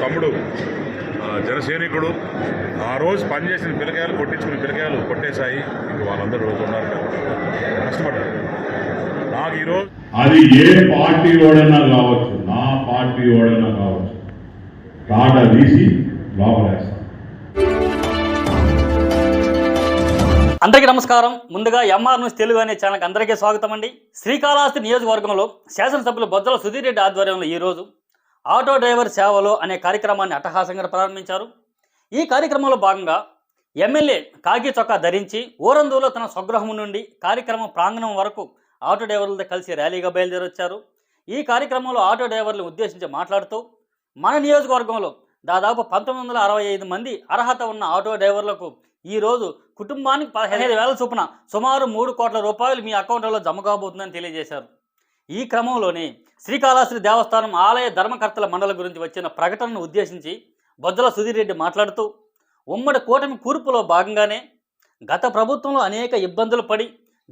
తమ్ముడు ఆ, జనసైనికుడు ఆ రోజు పనిచేసిన పిల్లకాయలు కొట్టించుకున్న పిల్లకాయలు కొట్టేశాయి. ఇంక వాళ్ళందరూ రోజు ఉన్నారు కదా. కష్టపడ్డారు. నాకు ఈరోజు అది ఏ పార్టీ ఓడన్నా కావచ్చు నా పార్టీ ఓడన్నా కావచ్చు. కాట తీసి లోపలేస్తాం అందరికీ నమస్కారం. ముందుగా ఎంఆర్ న్యూస్ తెలుగు అనే ఛానల్కి అందరికీ స్వాగతం అండి. శ్రీకాళహస్తి నియోజకవర్గంలో శాసనసభ్యులు బొజ్జల సుధీర్ రెడ్డి ఆధ్వర్యంలో ఈరోజు ఆటో డ్రైవర్ సేవలో అనే కార్యక్రమాన్ని అట్టహాసంగా ప్రారంభించారు. ఈ కార్యక్రమంలో భాగంగా ఎమ్మెల్యే కాకి చొక్కా ధరించి ఊరందులో తన స్వగృహం నుండి కార్యక్రమం ప్రాంగణం వరకు ఆటో డ్రైవర్లతో కలిసి ర్యాలీగా బయలుదేరొచ్చారు. ఈ కార్యక్రమంలో ఆటో డ్రైవర్లను ఉద్దేశించి మాట్లాడుతూ మన నియోజకవర్గంలో దాదాపు పంతొమ్మిది వందల అరవై ఐదు మంది అర్హత ఉన్న ఆటో డ్రైవర్లకు ఈరోజు కుటుంబానికి పదహైదు వేల చొప్పున సుమారు మూడు కోట్ల రూపాయలు మీ అకౌంట్లో జమ కాబోతుందని తెలియజేశారు. ఈ క్రమంలోనే శ్రీకాళహస్తి దేవస్థానం ఆలయ ధర్మకర్తల మండలి గురించి వచ్చిన ప్రకటనను ఉద్దేశించి బొజ్జల సుధీర్ రెడ్డి మాట్లాడుతూ ఉమ్మడి కూటమి కూర్పులో భాగంగానే గత ప్రభుత్వంలో అనేక ఇబ్బందులు పడి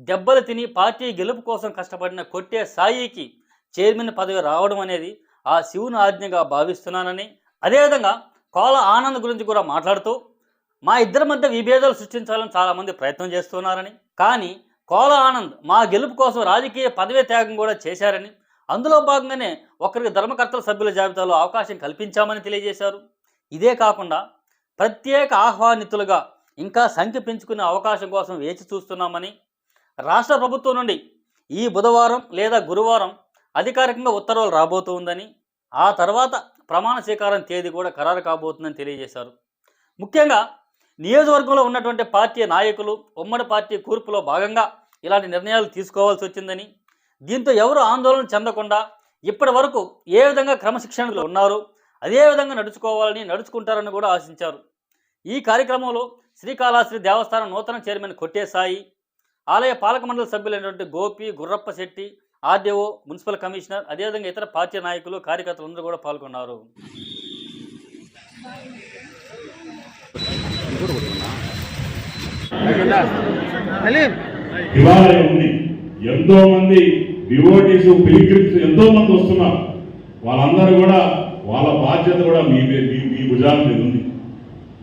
దెబ్బలు తిని పార్టీ గెలుపు కోసం కష్టపడిన కొట్టే సాయికి చైర్మన్ పదవి రావడం అనేది ఆ శివుని ఆజ్ఞగా భావిస్తున్నానని అదేవిధంగా కోల ఆనంద్ గురించి కూడా మాట్లాడుతూ మా ఇద్దరి మధ్య విభేదాలు సృష్టించాలని చాలామంది ప్రయత్నం చేస్తున్నారని. కానీ కోల ఆనంద్ మా గెలుపు కోసం రాజకీయ పదవీ త్యాగం కూడా చేశారని అందులో భాగంగానే ఒకరికి ధర్మకర్తల సభ్యుల జాబితాలో అవకాశం కల్పించామని తెలియజేశారు. ఇదే కాకుండా ప్రత్యేక ఆహ్వానితులుగా ఇంకా సంఖ్య పెంచుకునే అవకాశం కోసం వేచి చూస్తున్నామని రాష్ట్ర ప్రభుత్వం నుండి ఈ బుధవారం లేదా గురువారం అధికారికంగా ఉత్తర్వులు రాబోతుందని ఆ తర్వాత ప్రమాణ స్వీకారం తేదీ కూడా ఖరారు కాబోతుందని తెలియజేశారు. ముఖ్యంగా నియోజకవర్గంలో ఉన్నటువంటి పార్టీ నాయకులు ఉమ్మడి పార్టీ కూర్పులో భాగంగా ఇలాంటి నిర్ణయాలు తీసుకోవాల్సి వచ్చిందని. దీంతో ఎవరు ఆందోళన చెందకుండా ఇప్పటి వరకు ఏ విధంగా క్రమశిక్షణలో ఉన్నారు అదే విధంగా నడుచుకోవాలని నడుచుకుంటారని కూడా ఆశించారు. ఈ కార్యక్రమంలో శ్రీకాళహస్తి దేవస్థానం నూతన చైర్మన్ కొట్టేసాయి ఆలయ పాలక మండలి సభ్యులైనటువంటి Gopi Gurrappa Shetty RDO municipal commissioner అదేవిధంగా ఇతర పార్టీ నాయకులు కార్యకర్తలు అందరూ కూడా పాల్గొన్నారు. శివాలయం ఉంది. ఎంతో మంది డివోటీస్ పిలిగ్రిమ్స్ ఎంతో మంది వస్తున్నారు. వాళ్ళందరూ కూడా వాళ్ళ బాధ్యత కూడా మీ మీ భుజాల మీద ఉంది.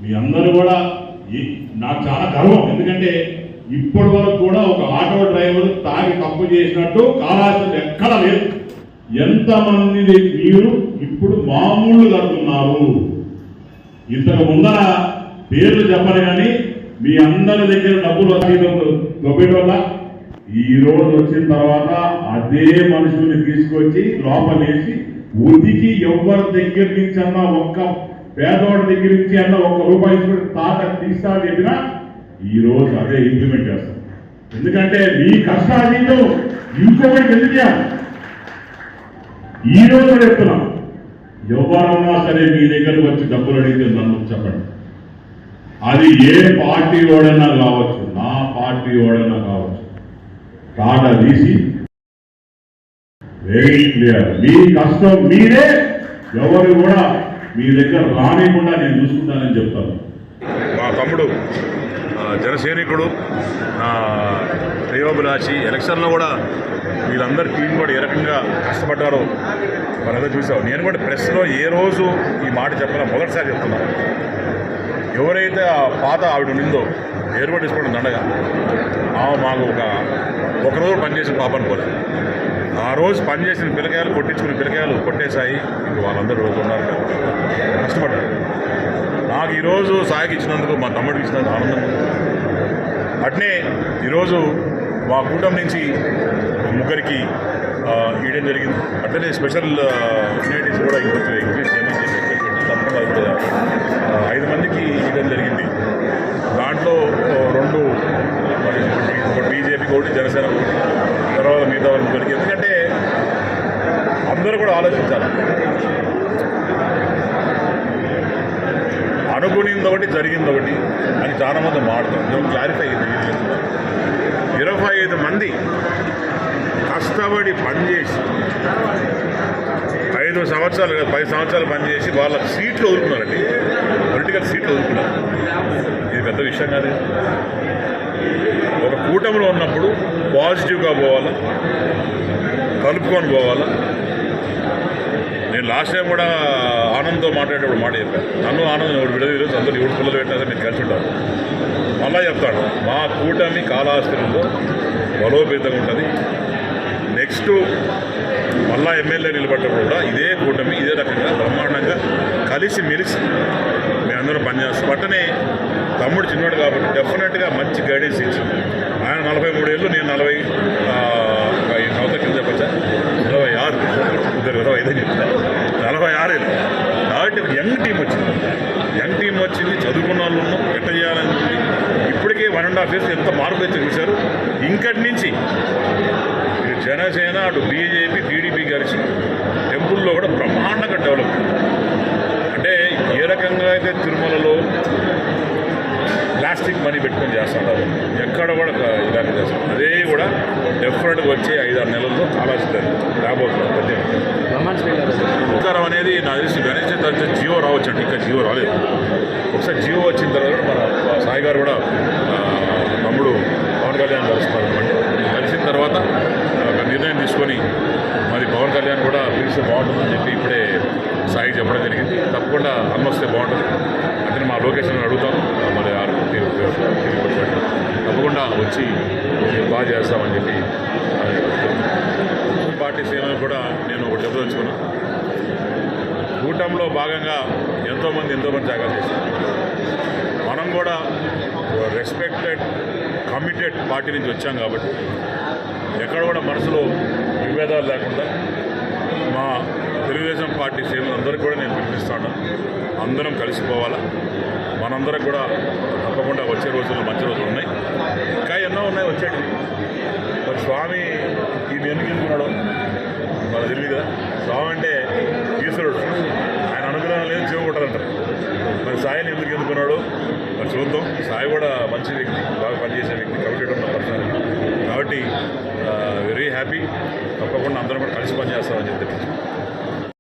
మీ అందరూ కూడా ఈ- నాకు చాలా గర్వం. ఎందుకంటే ఇప్పటి వరకు కూడా ఒక ఆటో డ్రైవర్ తాగి తప్పు చేసినట్టు కాలాసం ఎక్కడ లేదు. ఎంతమంది మీరు ఇప్పుడు మామూలు కడుతున్నారు? ఇంతకు ముందర పేర్లు చెప్పరు కానీ మీ అందరి దగ్గర డబ్బులు దొబ్బేటోళ్ళ ఈ రోజు వచ్చిన తర్వాత అదే మనుషుల్ని తీసుకొచ్చి లోపలేసి ఉతికి ఎవరి దగ్గర నుంచి అన్నా ఒక్క పేదవాడి దగ్గర నుంచి అన్నా ఒక్క రూపాయి తాత తీస్తాడు చెప్పినా ఈ రోజు అదే ఇంప్లిమెంట్ చేస్తాం. ఎందుకంటే మీ కష్టాజీతం ఇంకొకటి ఎందుకు చేయాలి? ఈ రోజు చెప్తున్నాం. ఎవరన్నా సరే మీ దగ్గర వచ్చి డబ్బులు అడిగితే నన్ను చెప్పండి. అది ఏ పార్టీ ఓడన్నా కావచ్చు నా పార్టీ ఓడన్నా కావచ్చు. టాటా తీసి వెరీ క్లియర్ మీ కష్టం మీరే ఎవరు కూడా మీ దగ్గర రానికుండా నేను చూసుకుంటానని చెప్తాను. మా తమ్ముడు జనసైనికుడు ఆ, శ్రేయోభిలాషి ఎలక్షన్లో కూడా వీళ్ళందరి టీం కూడా ఏ రకంగా కష్టపడ్డారో మనందరూ చూసాం నేను కూడా ప్రెస్లో ఏ రోజు ఈ మాట చెప్పాలో మొదటిసారి చెప్తున్నాను ఎవరైతే ఆ పాత ఆవిడ ఉండిందో ఏర్పాటు తీసుకోవడం దండగా ఆమె మాకు ఒక ఒక రోజు పనిచేసిన పాపని పోలేదు ఆ రోజు పనిచేసిన పిల్లకాయలు కొట్టించుకున్న పిల్లకాయలు కొట్టేశాయి. ఇంక వాళ్ళందరూ రోజు ఉన్నారు కష్టపడ్డారు. నాకు ఈరోజు సాయికి ఇచ్చినందుకు మా తమ్ముడికి ఇచ్చినందుకు ఆనందం. అట్నే ఈరోజు మా కూటమి నుంచి ముగ్గురికి ఆ, ఇవ్వడం జరిగింది. అట్లనే స్పెషల్ యూనిటీస్ కూడా ఇంకొంచెం ఇంక్రీజ్ చేయమని చెప్పి తప్పకుండా ఐదు మంది ఇవ్వడం జరిగింది దాంట్లో ఆ, రెండు మరి ఒకటి బీజేపీ ఒకటి జనసేన ఒకటి తర్వాత మిగతా వాళ్ళు ముగ్గురికి ఎందుకంటే అందరూ కూడా ఆలోచించాలి అనుకునింది ఒకటి జరిగింది ఒకటి అని చాలా మంది నేను క్లారిఫై అయింది ఇరవై ఐదు మంది కష్టపడి పనిచేసి ఐదు సంవత్సరాలు పది సంవత్సరాలు పనిచేసి వాళ్ళ సీట్లు వదులుకున్నారండి. పొలిటికల్ సీట్లు వదులుకున్నారు. ఇది పెద్ద విషయం కాదు. ఒక కూటమిలో ఉన్నప్పుడు పాజిటివ్గా పోవాలా? కలుపుకొని పోవాలా? లాస్ట్ టైం కూడా ఆనంద్తో మాట్లాడేటప్పుడు మాట చెప్పాను నన్ను ఆనందం ఎవరు విడదీరు అందరూ ఎవరు పిల్లలు పెట్టినా మీరు కలిసి ఉంటారు మళ్ళా చెప్తాడు మా కూటమి కాళహస్తిలో బలోపేతంగా ఉంటుంది. నెక్స్ట్ మళ్ళా ఎమ్మెల్యే నిలబడ్డప్పుడు కూడా ఇదే కూటమి ఇదే రకంగా బ్రహ్మాండంగా కలిసి మెలిసి మేము అందరం పనిచేస్తాం. అట్టనే తమ్ముడు చిన్నోడు కాబట్టి డెఫినెట్గా మంచి గైడెన్స్ ఇచ్చింది. ఆయన నలభై మూడేళ్ళు నేను నలభై ఆ, ఒక ఐదు సంవత్సరాల కింద చెప్పచ్చా నలభై ఆరు ఇద్దరు ఇరవై ఐదు చెప్తా నలభై ఆరేళ్ళు అంటే యంగ్ టీం వచ్చింది. యంగ్ టీం వచ్చింది చదువుకున్న వాళ్ళు ఉన్నాం ఎట్ట చేయాలని ఇప్పటికే వన్ అండ్ హాఫ్ ఇయర్స్ ఎంత మార్పు అయితే చూశారు. ఇంకటి నుంచి జనసేన అటు బీజేపీ టీడీపీ కలిసి టెంపుల్లో కూడా బ్రహ్మాండంగా డెవలప్ అంటే ఏ రకంగా అయితే తిరుమలలో ప్లాస్టిక్ మనీ పెట్టుకొని చేస్తున్నారు ఎక్కడ కూడా ఇలాంటి చేస్తారు. అదే కూడా డెఫినెట్గా వచ్చే ఐదు ఆరు నెలల్లో రాబోతున్నారు పద్దెనిమిది ఉపకారం అనేది నాకు తెలిసి గణేష్ చతుర్థి జియో రావచ్చు అండి ఇంకా జియో రాలేదు ఒకసారి జియో వచ్చిన తర్వాత మన సాయి గారు కూడా తమ్ముడు పవన్ కళ్యాణ్ కలుస్తున్నారు అనమాట కలిసిన తర్వాత ఒక నిర్ణయం తీసుకొని మరి పవన్ కళ్యాణ్ కూడా పిలిస్తే బాగుంటుందని చెప్పి ఇప్పుడే సాయి చెప్పడం జరిగింది తప్పకుండా వస్తే బాగుంటుంది అంటే మా లొకేషన్ అడుగుతాను మరి తప్పకుండా వచ్చి మీరు బాగా చేస్తామని చెప్పి పార్టీ శ్రేణులు కూడా నేను ఒకటి చెప్పదలుచుకున్నా. కూటంలో భాగంగా ఎంతోమంది ఎంతోమంది త్యాగాలు చేశారు. మనం కూడా రెస్పెక్టెడ్ కమిటెడ్ పార్టీ నుంచి వచ్చాం కాబట్టి ఎక్కడ కూడా మనసులో విభేదాలు లేకుండా మా తెలుగుదేశం పార్టీ శ్రేణులందరికీ కూడా నేను పిలిపిస్తాను అందరం కలిసిపోవాలా? మనందరం కూడా తప్పకుండా వచ్చే రోజులు మంచి రోజులు ఉన్నాయి. ఇంకా ఎన్నో ఉన్నాయి వచ్చేటి మరి స్వామి ఈయన ఎందుకు ఎందుకున్నాడు మనకు తెలియదు కదా. స్వామి అంటే ఈశ్వరుడు. ఆయన అనుగ్రహం లేదు చెవుకుంటారంటారు మరి సాయిని ఎందుకు ఎందుకున్నాడు? మరి చూద్దాం. సాయి కూడా మంచి వ్యక్తి.